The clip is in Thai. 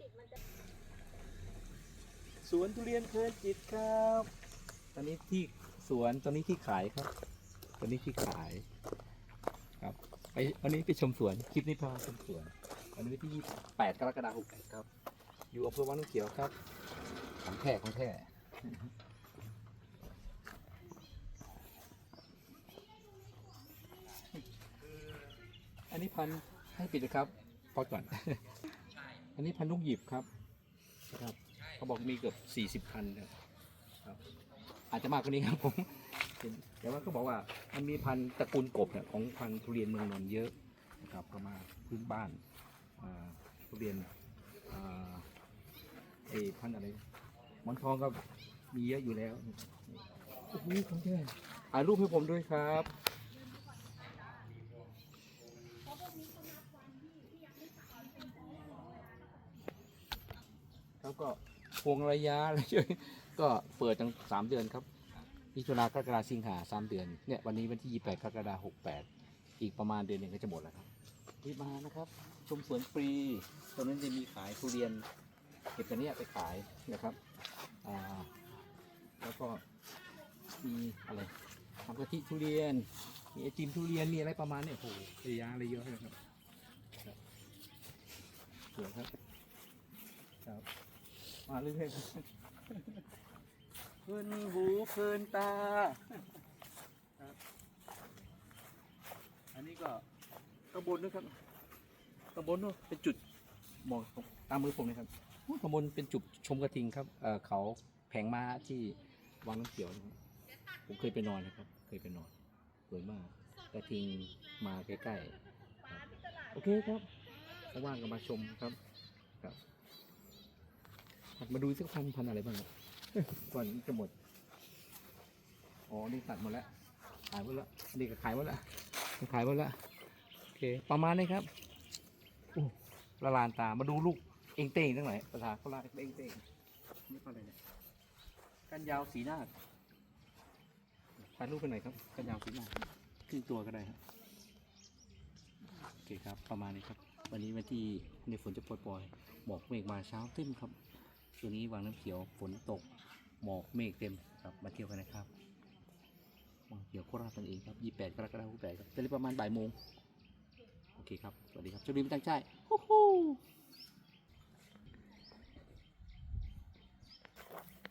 ติดมันจะสวนทุเรียนเพลินจิตครับ ตอนนี้ที่สวนตอนนี้ที่ขายครับ ตอนนี้ที่ขาย ครับไปวันนี้ไปชมสวนคลิปนี้พาชมสวนวันนี้ที่28กรกฎาคม68ครับ อยู่อำเภอวังน้ำเขียวครับของแท้ของแท้อันนี้พันให้ปิดนะครับพอก่อน อันนี้พันธุ์ลูกหยิบครับนะครับเขาบอกมีเกือบสี่สิบ40พันครับครับ อาจจะมากกว่านี้ครับผมเห็นแต่ว่าเขาบอกว่ามันมีพันธุ์ตระกูลกบเนี่ยของพันธุ์ทุเรียนเมืองนนท์เยอะนะครับก็มาพื้นบ้านอ่าทุเรียนอ่าไอ้พันธุ์อะไรหมอนทองก็มีเยอะอยู่แล้วโอ้โหของแท้ถ่ายรูปให้ผมด้วยครับ ครับก็พวงระยะอะไรเยอะก็เปิดตั้งสามเดือนครับมิถุนากรกฎาสิงหาสามเดือนเนี่ยวันนี้วันที่ยี่แปดกรกฎาหกแปดอีกประมาณเดือนหนึ่งก็จะหมดแล้วครับรีบมานะครับ ชมสวนฟรีตรงนั้นจะมีขายทุเรียนเก็บตัวเนี้ยไปขายนะครับอ่าแล้วก็มีอะไรทำกะทิทุเรียนมีไอติมทุเรียนมีอะไรประมาณเนี่ยโอ้โหระยะอะไรเยอะเลยครับครับสวยครับครับ มาเรื่อยๆเพลินหูเพลินตาครับ อันนี้ก็ตำบลนะครับตำบลเนอะเป็นจุดมองตามมือผมนะครับอู้ตำบลเป็นจุดชมกระทิงครับเอ่อเขาแผงม้าที่วังน้ำเขียวนะครับผมเคยไปนอนนะครับ เคยไปนอนสวยมากกระทิงมาใกล้ๆครับโอเคครับว่างๆก็มาชมครับครับ มาดูสักพันพันอะไรบ้างครับก่อนจะหมด อ๋อ นี่ตัดหมดแล้ว ขายหมดแล้วอันนี้ก็ขายหมดแล้วขายหมดแล้วโอเค ประมาณนี้ครับอู้ละลานตา มาดูลูกเองเต้งทั้งหลายภาษาเขาลาเองเต้งนี่อะไรเนี่ยกันยาวสีหน้าถ่ายรูปไปไหนอยครับ กันยาวสีหน้าครึ่งตัวก็ได้ครับโอเคครับ ประมาณนี้ครับ วันนี้วันที่ในฝนจะปล่อยๆหมอกเมฆมาเช้าตึ้มครับ ช่วงนี้วังน้ำเขียวฝนตกหมอกเมฆเต็มครับมาเที่ยวกันนะครับวังเขียวโคราชนั่นเองครับ 28กรกฎาคม68ครับจะเรียประมาณบ่ายโมงโอเคครับ สวัสดีครับโชคดีไม่ตั้งใจฮู้ฮู้